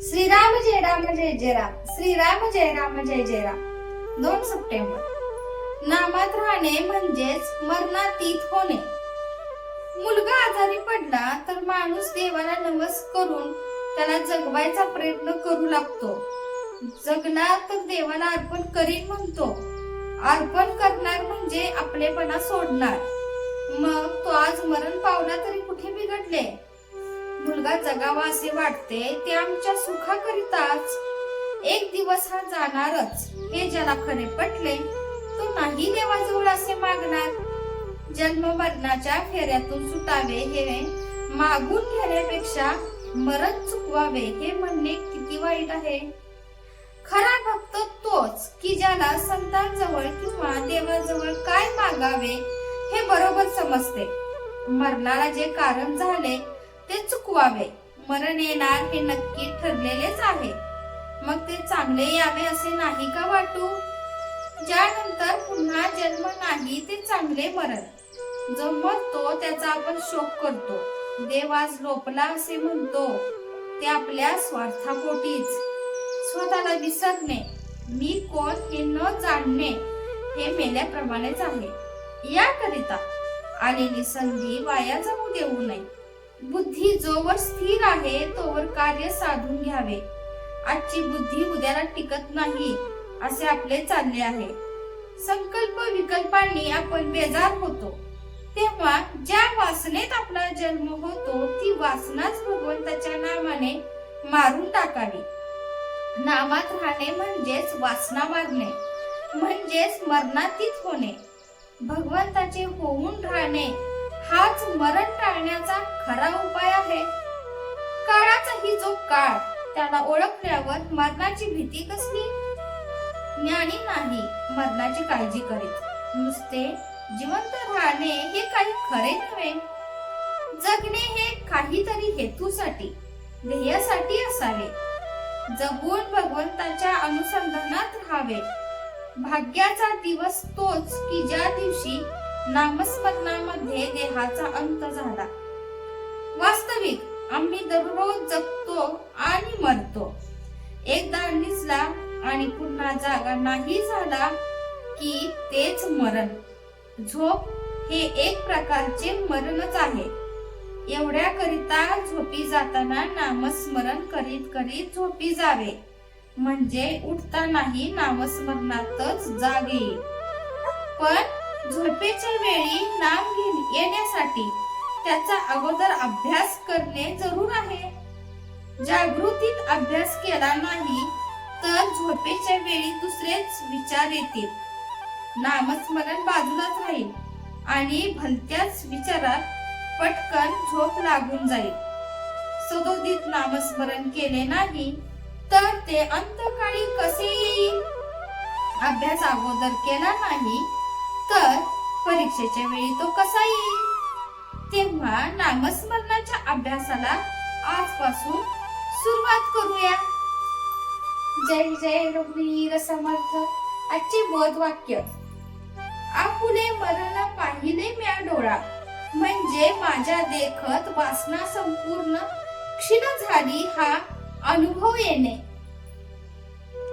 श्रीराम जय राम जय जय राम. श्रीराम जय राम जय जय राम. दोन सप्टेंबर. नामात राहणे म्हणजेच मरणातीत होणे. मुलगा आजारी पडला तर माणूस देवाला नवस करून त्याला जगवायचा प्रयत्न करू लागतो. जगला तर देवाला अर्पण करीन म्हणतो. अर्पण करणार म्हणजे आपलेपणा सोडणार. मग तो आज मरण पावला तरी कुठे बिघडले? मुलगा जगावा असे वाटते ते आमच्या सुखाकरिताच. एक दिवस हा जाणारच हे ज्याला खरे पटले तो नाही देवाजवळ असे मागणार. जन्म मरणाच्या फेऱ्यातून सुटावे हे मागून घेण्यापेक्षा मरण चुकवावे हे म्हणणे किती वाईट आहे. खरा भक्त तोच की ज्याला संतांजवळ किंवा देवाजवळ काय मागावे हे बरोबर समजते. मरणाला जे कारण झाले व्हावे. मरण येणार हे नक्की ठरलेलेच आहे. मग ते चांगले यावे असे नाही का वाटू? ज्यानंतर पुन्हा जन्म नाही ते चांगले मरण. जो मरतो त्याचा आपण शोक करतो. देव आज लोपला असे म्हणतो ते आपल्या स्वार्थापोटीच. स्वतःला विसरणे मी कोण हे न जाणणे हे मेल्याप्रमाणेच आहे. याकरिता आलेली संधी वाया जाऊ देऊ नये. बुद्धी जोवर स्थिर आहे तोवर कार्य साधून घ्यावे. आजची बुद्धी उद्याला टिकत नाही असे आपले चालले आहे. संकल्प विकल्पांनी आपण बेजार होतो. तेव्हा ज्या वासनेत आपला जन्म होतो ती वासनाच भगवंताच्या नामाने मारून टाकावी. नामात राहणे म्हणजेच वासना मारणे म्हणजेच मरणातीत होणे. भगवंताचे होऊन राहणे हाच मरण टाळण्याचा खरा उपाय आहे. काळाचाही जो काळ त्याला ओळखल्यावर मरणाची भीती कसली? ज्ञानी नाही मरणाची काळजी करीत. नुसते जिवंत राहणे हे काही खरे नव्हे. जगणे हे काहीतरी हेतूसाठी ध्येयासाठी असावे. जगून भगवंताच्या अनुसंधानात राहावे. भाग्याचा दिवस तोच की ज्या दिवशी नामस्मरणामध्ये देहाचा अंत झाला. वास्तविक आम्ही दररोज जगतो आणि मरतो. एकदा निजला आणि पुन्हा जागा नाही झाला की तेच मरण. झोप हे एक प्रकारचे मरणच आहे. एवढ्या करिता झोपी जाताना नामस्मरण करीत करीत झोपी जावे. म्हणजे उठतानाही नामस्मरणातच जाग. येईल पण झोपेच्या वेळी नाम येण्यासाठी त्याचा अगोदर अभ्यास करणे जरूर आहे. जागृतीत अभ्यास केला नाही तर झोपेच्या वेळी दुसरेच विचार येतील. नामस्मरण बाजूलाच राहील आणि भलत्याच विचारात पटकन झोप लागून जाईल. सदोदित नामस्मरण केले नाही तर ते अंतकाळी कसे येईल? अभ्यास अगोदर केला नाही तर परीक्षेच्या वेळी तो कसा येईल? तेव्हा नामस्मरणाच्या अभ्यासाला आजपासून सुरुवात करूया. जय जय रघुवीर समर्थ. आजचे बोध वाक्य. आपुले मरण पाहिले म्या डोळा. म्हणजे माझ्या देखत वासना संपूर्ण क्षीण झाली हा अनुभव येणे.